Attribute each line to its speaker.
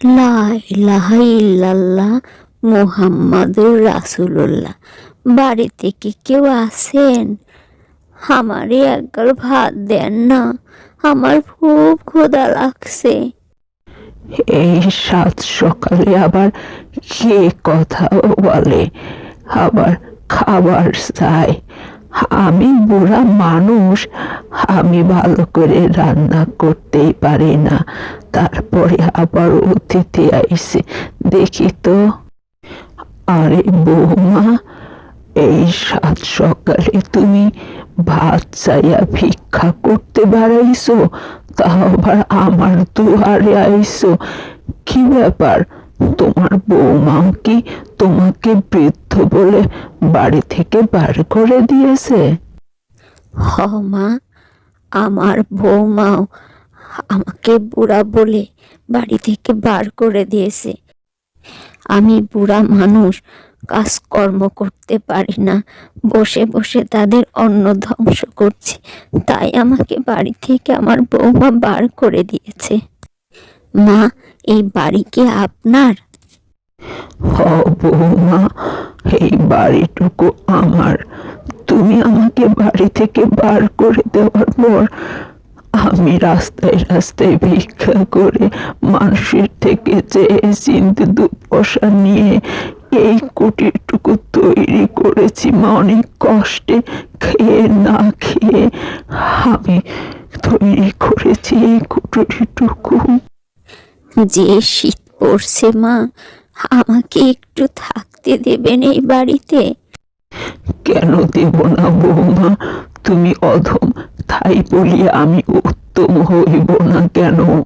Speaker 1: লা ইলাহা ইল্লাল্লাহ মুহাম্মাদুর রাসূলুল্লাহ। বাড়িতে কি কেউ আছেন? আমারে একগাল ভাত দেন না। আমার খুব ক্ষুধা লাগছে।
Speaker 2: এই সাত সকালে আবার কে কথা বলে? আবার খাবার চাই আমি বুড়া মানুষ, আমি ভালো করে রান্না করতেই পারি না। তারপরে আবার অতিথি আইসে, দেখি তো। আরে বৌমা, এই সাত সকালে তুমি ভাত চাইয়া ভিক্ষা করতে বাড়াইছো, তা আবার আমার দুয়ারে আইসো। কি ব্যাপার? তোমার বৌমাও কি তোমাকে বৃদ্ধ বলে বাড়ি থেকে বার করে দিয়েছে।
Speaker 1: হ মা আমার বৌমাও আমাকে বুড়া বলে বাড়ি থেকে বার করে দিয়েছে। আমি বুড়া মানুষ কাজকর্ম করতে পারি না। বসে বসে তাদের অন্ন ধ্বংস করছি তাই আমাকে বাড়ি থেকে আমার বৌমা বার করে দিয়েছে। মা এই বাড়ি কি আপনার?
Speaker 2: হ বৌমা এই বাড়িটুকু আমার। তুমি আমাকে বাড়ি থেকে বার করে দেওয়ার পর আমি রাস্তায় রাস্তায় ভিক্ষা করে মানুষের থেকে চেয়ে চিনতে দু নিয়ে এই কুটিরটুকু তৈরি করেছি। মা, অনেক কষ্টে খেয়ে না খেয়ে আমি তৈরি করেছি এই কুটিরটুকু।
Speaker 1: যে শীত পড়ছে মা আমাকে একটু থাকতে দেবেন এই বাড়িতে।
Speaker 2: কেন দেব না বৌমা? তুমি অধম, তাই বলিয়া আমি উত্তম হইব না কেন?